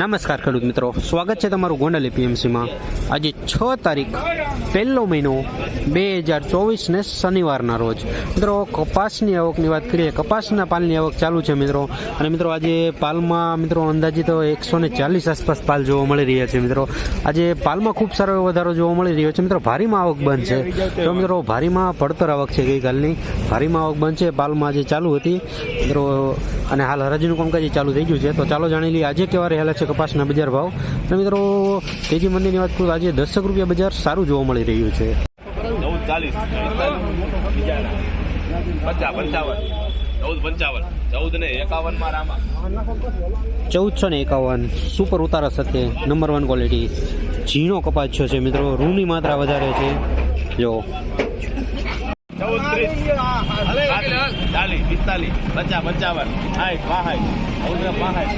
નમસ્કાર ખેડૂત મિત્રો. સ્વાગત છે તમારું ગોંડલ એપીએમસીમાં. આજે છ તારીખ, પહેલો મહિનો બે હજાર ચોવીસને શનિવારના રોજ. મિત્રો, કપાસની આવકની વાત કરીએ, કપાસના પાલની આવક ચાલુ છે મિત્રો. અને મિત્રો, આજે પાલમાં મિત્રો અંદાજિત એકસો ને ચાલીસ આસપાસ પાલ જોવા મળી રહ્યા છે મિત્રો. આજે પાલમાં ખૂબ સારો એવો વધારો જોવા મળી રહ્યો છે મિત્રો. ભારીમાં આવક બંધ છે. તો મિત્રો, ભારીમાં પડતર આવક છે ગઈકાલની. ભારીમાં આવક બંધ છે. પાલમાં આજે ચાલુ હતી. મિત્રો, અને હાલ હરાજીનું કામકાજ ચાલુ થઈ ગયું છે. તો ચાલો જાણી લઈએ, આજે કેવા રહેલા છે કપાસના બજાર ભાવ. અને મિત્રો તેજી મંદિરની વાત કરું આજે દસક રૂપિયા બજાર સારું જોવા મળી રહ્યું છે. ચૌદસો ને એકાવન સુપર ઉતારા સાથે નંબર વન ક્વોલિટી ઝીણો કપાસ છે છે મિત્રો રૂની માત્રા વધારે છે. જો. ચાલીસ પિસ્તાલીસ પચાસ પંચાવન સાઠ બાસઠ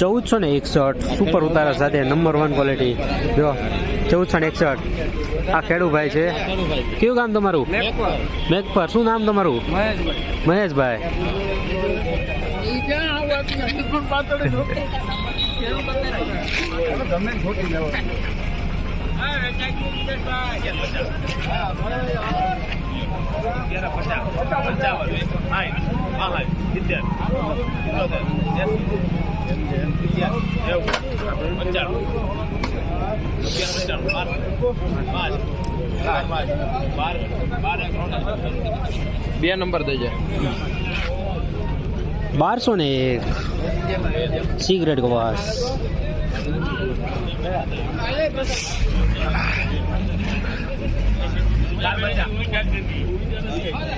ચૌદ ને ને એકસઠ ચૌદસો ને એકસઠ સુપર ઉતારા સાથે નંબર વન ક્વોલિટી જો ચૌદસો ને એકસઠ. આ ખેડૂભાઈ છે. કયું ગામ તમારું? મેઘપર. શું નામ તમારું? મહેશભાઈ. બાર. બાર એક બે નંબર દેજે બારસો ને એક. સિગરેટ કવાસ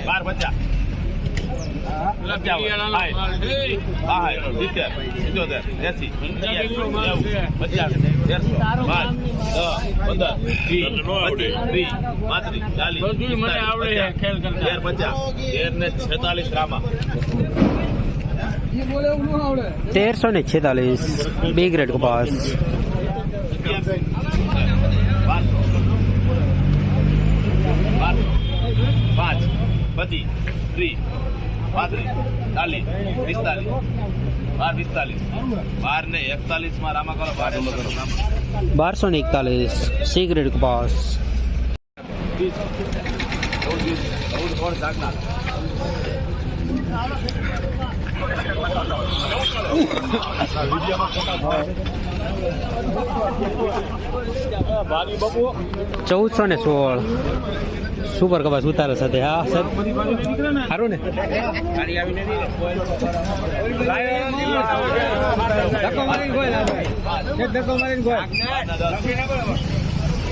બાર ને છેતાલીસ રામા બી ગ્રેડ કપાસ બારસો બારસો પાંચ પચીસ ત્રીસ પાંત્રીસ ચાલીસ પિસ્તાલીસ બાર પિસ્તાલીસ બાર ને એકતાલીસમાં રામા કરો બારસો ને એકતાલીસ. સી ગ્રેડ કપાસ ચૌદ ચૌદ કોણ જાગનાર ચૌદસો ને સોળ સુપર કપાસ ઉતારા સાથે હા સર સારું ને ધક્કો પંદર ગોય ધક્કો થયા. વીસ.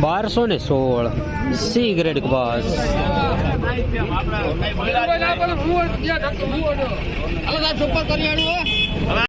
બારસો ને સોળ. સી ગ્રેડ કપાસ આપણે કઈ